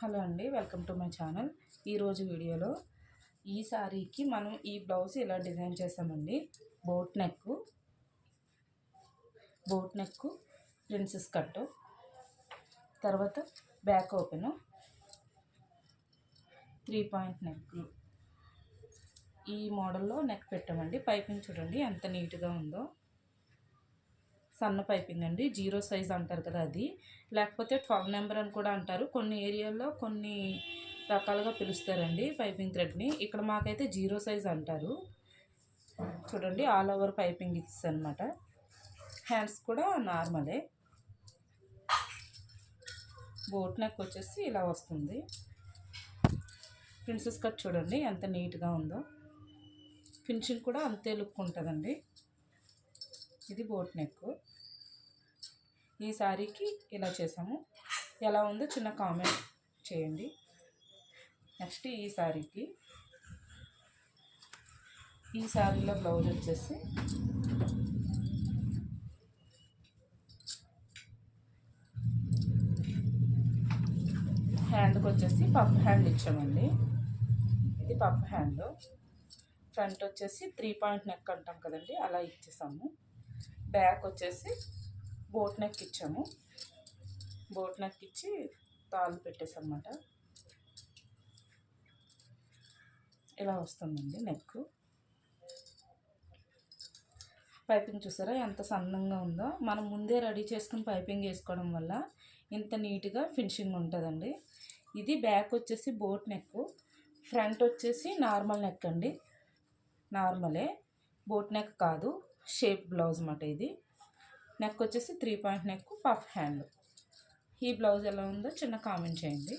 Hello అండి welcome to my channel. ఈరోజు వీడియోలో ఈ శారీకి మనం ఈ బ్లౌజ్ ఇలా డిజైన్ చేసామండి boat neck boat neck princess cut తర్వాత back open three point neck. ఈ మోడల్లో నెక్ పెట్టామండి. పైపింగ్ చూడండి ఎంత నీట్గా ఉందో. సన్న పైపింగ్ అండి జీరో సైజ్ అంటారు కదా అది. లేకపోతే ట్వెల్వ్ నెంబర్ అని కూడా అంటారు. కొన్ని ఏరియాల్లో కొన్ని రకాలుగా పిలుస్తారండి పైపింగ్ థ్రెడ్ని. ఇక్కడ మాకైతే జీరో సైజ్ అంటారు. చూడండి ఆల్ ఓవర్ పైపింగ్ ఇస్తుంది అనమాట హ్యాండ్స్ కూడా నార్మలే. బోట్ నెక్ వచ్చేసి ఇలా వస్తుంది. ప్రిన్సెస్ కట్ చూడండి ఎంత నీట్గా ఉందో. ఫినిషింగ్ కూడా అంతే లుక్ ఉంటుందండి. ఇది బోట్ నెక్. ఈ శారీకి ఇలా చేసాము. ఎలా ఉందో చిన్న కామెంట్ చేయండి. నెక్స్ట్ ఈ శారీకి ఈ శారీలో బ్లౌజ్ వచ్చేసి హ్యాండ్కి వచ్చేసి పప్ హ్యాండ్ ఇచ్చామండి. ఇది పప్ హ్యాండ్. ఫ్రంట్ వచ్చేసి త్రీ పాయింట్ నెక్ అంటాం కదండి అలా ఇచ్చేసాము. బ్యాక్ వచ్చేసి బోట్ నెక్ ఇచ్చాము. బోట్ నెక్ ఇచ్చి తాళ్ళు పెట్టేసన్నమాట. ఇలా వస్తుందండి నెక్ పైపింగ్ చూసారా ఎంత సన్నంగా ఉందో? మనం ముందే రెడీ చేసుకుని పైపింగ్ వేసుకోవడం వల్ల ఇంత నీట్గా ఫినిషింగ్ ఉంటుందండి. ఇది బ్యాక్ వచ్చేసి బోట్ నెక్ ఫ్రంట్ వచ్చేసి నార్మల్ నెక్ అండి. నార్మలే బోట్ నెక్ కాదు. షేప్ బ్లౌజ్ అన్నమాట ఇది. నెక్ వచ్చేసి three point neck puff hand. ఈ బ్లౌజ్ ఎలా ఉందో చిన్న కామెంట్ చేయండి.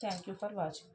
Thank you for watching.